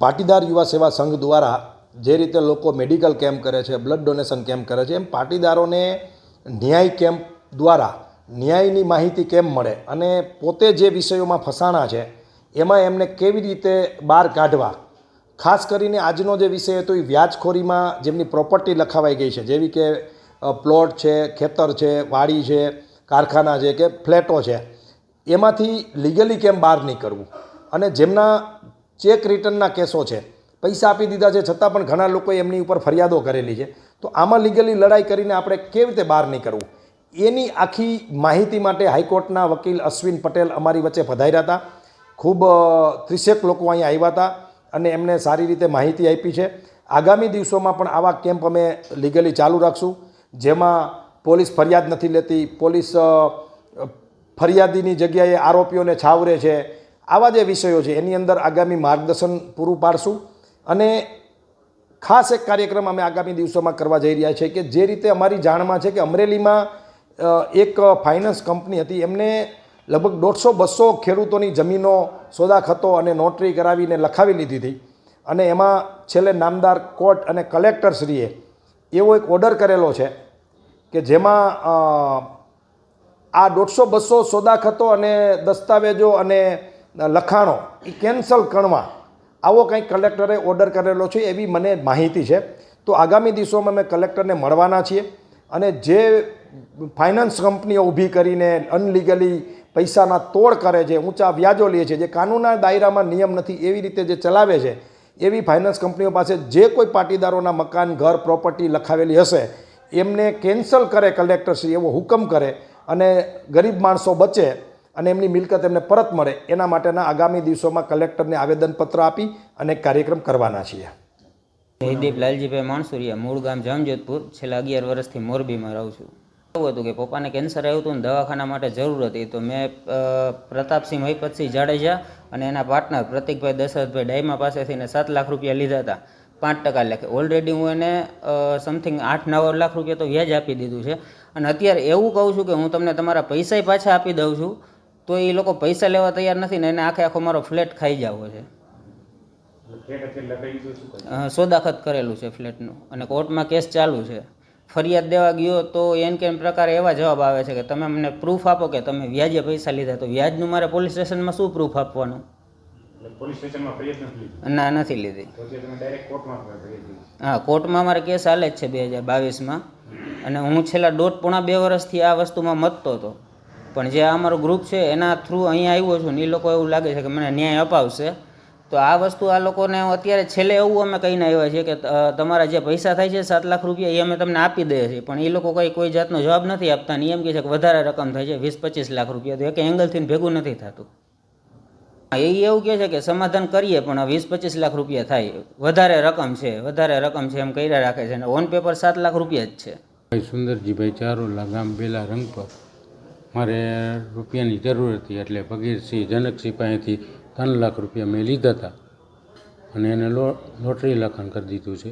પાટીદાર યુવા સેવા સંઘ દ્વારા જે રીતે લોકો મેડિકલ કેમ્પ કરે છે, બ્લડ ડોનેશન કેમ્પ કરે છે, એમ પાટીદારોને ન્યાય કેમ્પ દ્વારા ન્યાયની માહિતી કેમ મળે અને પોતે જે વિષયોમાં ફસાણા છે, એમાં એમને કેવી રીતે બહાર કાઢવા? ખાસ કરીને આજનો જે વિષય હતો એ વ્યાજખોરીમાં જેમની પ્રોપર્ટી લખાવાઈ ગઈ છે, જેવી કે પ્લોટ છે, ખેતર છે, વાડી છે, કારખાના છે કે ફ્લેટો છે, એમાંથી લીગલી કેમ બહાર નીકળવું? અને જેમના ચેક રિટર્નના કેસો છે. પૈસા આપી દીધા છે, છતાં પણ ઘણા લોકોએ એમની ઉપર ફરિયાદો કરેલી છે. તો આમાં લીગલી લડાઈ કરીને આપણે કેવી રીતે બહાર નીકળવું? એની આખી માહિતી માટે હાઈકોર્ટના વકીલ અશ્વિન પટેલ અમારી વચ્ચે પધાર્યા હતા. ખૂબ ત્રીસેક લોકો અહીંયા આવ્યા હતા અને એમને સારી રીતે માહિતી આપી છે. આગામી દિવસોમાં પણ આવા કેમ્પ અમે લીગલી ચાલુ રાખશું. જેમાં પોલીસ ફરિયાદ નથી લેતી. પોલીસ ફરિયાદીની જગ્યાએ આરોપીઓને છાવરે છે. આવા જે વિષયો છે, એની અંદર આગામી માર્ગદર્શન પૂરું પાડશું. અને ખાસ એક કાર્યક્રમ અમે આગામી દિવસોમાં કરવા જઈ રહ્યા છીએ કે જે રીતે અમારી જાણમાં છે કે અમરેલીમાં એક ફાઇનાન્સ કંપની હતી. એમને લગભગ દોઢસો બસો ખેડૂતોની જમીનો સોદા ખતો અને નોટરી કરાવીને લખાવી લીધી હતી. અને એમાં છેલ્લે નામદાર કોર્ટ અને કલેક્ટરશ્રીએ એવો એક ઓર્ડર કરેલો છે કે જેમાં આ દોઢસો બસો સોદા ખતો અને દસ્તાવેજો અને લખાણો એ કેન્સલ કરવા. આવો કંઈક કલેક્ટરે ઓર્ડર કરેલો છે એવી મને માહિતી છે. તો આગામી દિવસોમાં અમે કલેક્ટરને મળવાના છીએ અને જે ફાઇનાન્સ કંપનીઓ ઊભી કરીને અનલીગલી પૈસાના તોડ કરે છે, ઊંચા વ્યાજો લે છે, જે કાનૂનના દાયરામાં નિયમ નથી, એવી રીતે જે ચલાવે છે, એવી ફાઇનાન્સ કંપનીઓ પાસે જે કોઈ પાટીદારોના મકાન, ઘર પ્રોપર્ટી લખાવેલી હશે, એમને કેન્સલ કરે કલેક્ટરશ્રી એવો હુકમ કરે અને ગરીબ માણસો બચે. અને એમની મિલકત એમને પરત મળે, એના માટેના આગામી દિવસોમાં કલેક્ટરને આવેદનપત્ર આપી અને કાર્યક્રમ કરવાના છીએ. જયદીપ લાલજીભાઈ માણસુરિયા, મૂળ ગામ જામજોધપુર. છેલ્લા અગિયાર વર્ષથી મોરબીમાં રહું છું. એવું હતું કે પપ્પાને કેન્સર આવ્યું હતું ને દવાખાના માટે જરૂર હતી. તો મેં પ્રતાપસિંહ મહિપતસિંહ જાડેજા અને એના પાર્ટનર પ્રતિકભાઈ દશરથભાઈ ડાયમા પાસેથી એને સાત લાખ રૂપિયા લીધા હતા. પાંચ ટકા લેખે. ઓલરેડી હું એને સમથિંગ આઠ નવ લાખ રૂપિયા તો વ્યાજ આપી દીધું છે. અને અત્યારે એવું કહું છું કે હું તમને તમારા પૈસાય પાછા આપી દઉં છું. તો એ લોકો પૈસા લેવા તૈયાર નથી ને એને આખે આખો મારો ફ્લેટ ખાઈ જવો છે. સોદાખત કરેલું છે ફ્લેટનું. અને કોર્ટમાં કેસ ચાલુ છે. ફરિયાદ દેવા ગયો તો એન કેન પ્રકારે એવા જવાબ આવે છે કે તમે મને પ્રૂફ આપો કે તમે વ્યાજે પૈસા લીધા. તો વ્યાજનું મારે પોલીસ સ્ટેશનમાં શું પ્રૂફ આપવાનું? ના નથી લીધી. હા કોર્ટમાં મારે કેસ હાલે જ છે બે હજાર બાવીસમાં. અને હું છેલ્લા દોઢ પોણા બે વર્ષથી આ વસ્તુમાં મતતો હતો. પણ જે અમારો ગ્રુપ છે, એના થ્રુ અહીંયા આવ્યો છું ને એ લોકો એવું લાગે છે કે મને ન્યાય અપાવશે. તો આ વસ્તુ આ લોકોને અત્યારે છેલ્લે એવું અમે કહીને આવ્યા છીએ કે તમારા જે પૈસા થાય છે સાત લાખ રૂપિયા એ અમે તમને આપી દઈએ છીએ. પણ એ લોકો કંઈ કોઈ જાતનો જવાબ નથી આપતા ને એમ કહે છે કે વધારે રકમ થાય છે, વીસ પચીસ લાખ રૂપિયા. તો એક એંગલથી ભેગું નથી થતું. એ એવું કહે છે કે સમાધાન કરીએ, પણ વીસ પચીસ લાખ રૂપિયા થાય. વધારે રકમ છે, વધારે રકમ છે એમ કર્યા રાખે છે. અને ઓન પેપર સાત લાખ રૂપિયા જ છે. ભાઈ સુંદરજીભાઈ ચારોલા ગામ બેલા રંગપર. મારે રૂપિયાની જરૂર હતી એટલે ભગીરસિંહ જનકસિંહ પાસેથી ત્રણ લાખ રૂપિયા મેં લીધા હતા. અને એને લો લોટરી લખાણ કરી દીધું છે.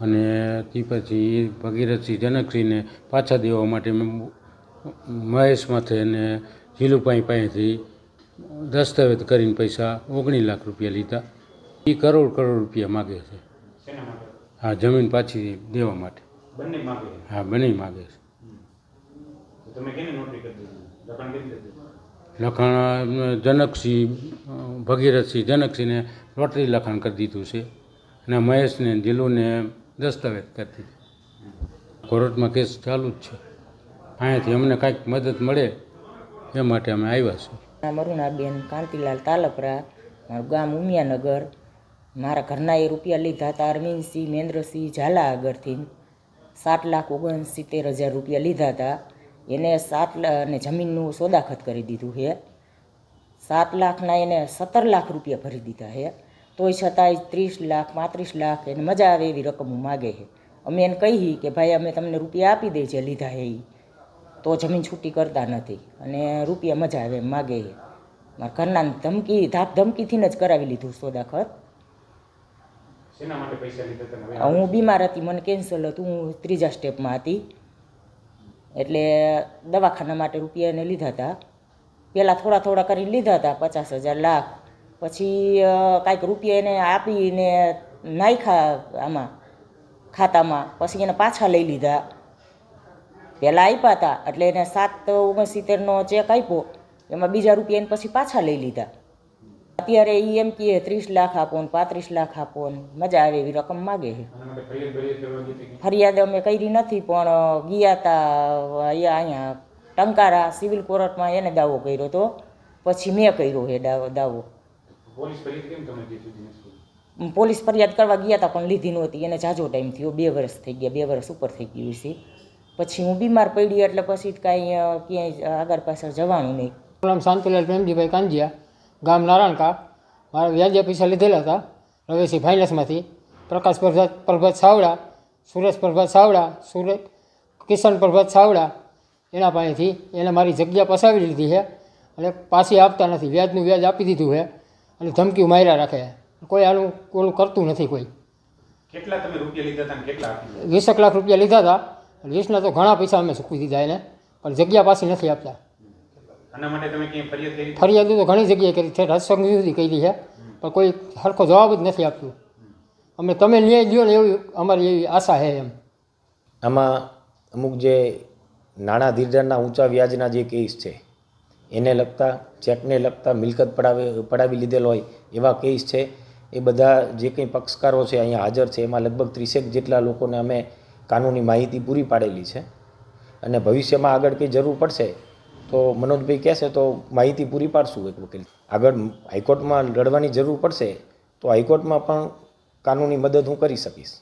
અને તે પછી ભગીરથસિંહ જનકસિંહને પાછા દેવા માટે મેં મહેશ માથે અને ઝીલુભાઈ પાસેથી દસ્તાવેજ કરીને પૈસા ઓગણીસ લાખ રૂપિયા લીધા. એ કરોડ કરોડ રૂપિયા માગે છે. હા જમીન પાછી દેવા માટે. હા બને માગે છે. તમે કેને નોટરી કરી દીધી? લખાણ કરી દીધું લખાણ જનકસિંહ ભગીરથસિંહ જનકસિંહને લોટરી લખાણ કરી દીધું છે અને મહેશને દિલુને દસ્તાવેજ કરી દીધા. કોર્ટમાં કેસ ચાલુ જ છે. અહીંયાથી અમને કાંઈક મદદ મળે એ માટે અમે આવ્યા છીએ. મરુણાબેન કાંતિલાલ તાલપરા મારું ગામ ઉમિયાનગર. મારા ઘરના એ રૂપિયા લીધા હતા અરવિંદસિંહ મહેન્દ્રસિંહ ઝાલા આગળથી. સાત લાખ ઓગણસિત્તેર હજાર રૂપિયા લીધા હતા. એને સાત લા- અને જમીનનું સોદાખત કરી દીધું છે સાત લાખના એને સત્તર લાખ રૂપિયા ભરી દીધા છે તોય છતાંય ત્રીસ લાખ પાંત્રીસ લાખ એને મજા આવે એવી રકમ માગે છે અમે એને કહી કે ભાઈ અમે તમને રૂપિયા આપી દઈએ જે લીધા છે એ તો જમીન છૂટી કરતા નથી અને રૂપિયા મજા આવે એમ માગે છે મારા ઘરના ધમકી ધાક ધમકીથી જ કરાવી લીધું સોદાખત. હું બીમાર હતી મને કેન્સલ હતું હું ત્રીજા સ્ટેપમાં હતી. એટલે દવાખાના માટે રૂપિયા એને લીધા હતા. પહેલાં થોડા થોડા કરીને લીધા હતા, પચાસ હજાર લાખ. પછી કાંઈક રૂપિયા એને આપીને નાખ્યા આમાં, ખાતામાં. પછી એને પાછા લઈ લીધા. પહેલાં આપ્યા હતા, એટલે એને સાત ઓગણસિત્તેરનો ચેક આપ્યો એમાં બીજા રૂપિયા એને પછી પાછા લઈ લીધા. અત્યારે એ એમ કહે ત્રીસ લાખ આપો ને પાંત્રીસ લાખ આપો ને. મજા આવે એવી રકમ માગે છે. ફરિયાદ અમે કરી નથી પણ ગયા હતા અહીંયા અહીંયા ટંકારા સિવિલ કોર્ટમાં એને દાવો કર્યો હતો પછી મેં કર્યો છે દાવો દાવો. પોલીસ ફરિયાદ કરવા ગયા હતા પણ લીધી નહોતી. એને જાજો ટાઈમ થયો બે વર્ષ થઈ ગયા બે વર્ષ ઉપર થઈ ગયું છે. પછી હું બીમાર પડી એટલે પછી કાંઈ ક્યાંય આગળ પાછળ જવાનું નહીં. નામ શાંતિલાલ પ્રેમજીભાઈ કાંજિયા. ગામ નારાયણકા મારા વ્યાજે પૈસા લીધેલા હતા રવેશી ફાઇનાન્સમાંથી પ્રકાશ પ્રભાત પ્રભાત સાવડા સુરેશ પ્રભાત સાવડા સુરેશ કિશન પ્રભાત સાવડા એના પાસેથી એને મારી જગ્યા પસાવી લીધી છે અને પાછી આપતા નથી વ્યાજનું વ્યાજ આપી દીધું છે અને ધમકીઓ માર્યા રાખે કોઈ આનું ઓલું કરતું નથી કોઈ. કેટલા તમે રૂપિયા લીધા હતા અને કેટલા આપ્યા વીસેક લાખ રૂપિયા લીધા હતા. વીસના તો ઘણા પૈસા અમે ચૂકવી દીધા એને. પણ જગ્યા પાછી નથી આપતા. આના માટે તમે ક્યાંય ફરિયાદ કરી? ફરિયાદો તો ઘણી જગ્યાએ કરી છે રાજસંઘ સુધી કરી છે. પણ કોઈ સરખો જવાબ જ નથી આપ્યો અમે તમે ન્યાય લ્યો ને એવી અમારી એવી આશા છે એમ. આમાં અમુક જે નાણાં ધીરધારના ઊંચા વ્યાજના જે કેસ છે એને લગતા ચેકને લગતા મિલકત પડાવી પડાવી લીધેલ હોય એવા કેસ છે. એ બધા જે કંઈ પક્ષકારો છે અહીંયા હાજર છે એમાં લગભગ ત્રીસેક જેટલા લોકોને અમે કાનૂની માહિતી પૂરી પાડેલી છે. અને ભવિષ્યમાં આગળ કંઈ જરૂર પડશે તો મનોજભાઈ કહેશે તો માહિતી પૂરી પાડશું એક વકીલ. આગળ હાઈકોર્ટમાં લડવાની જરૂર પડશે તો હાઈકોર્ટમાં પણ કાનૂની મદદ હું કરી શકીશ.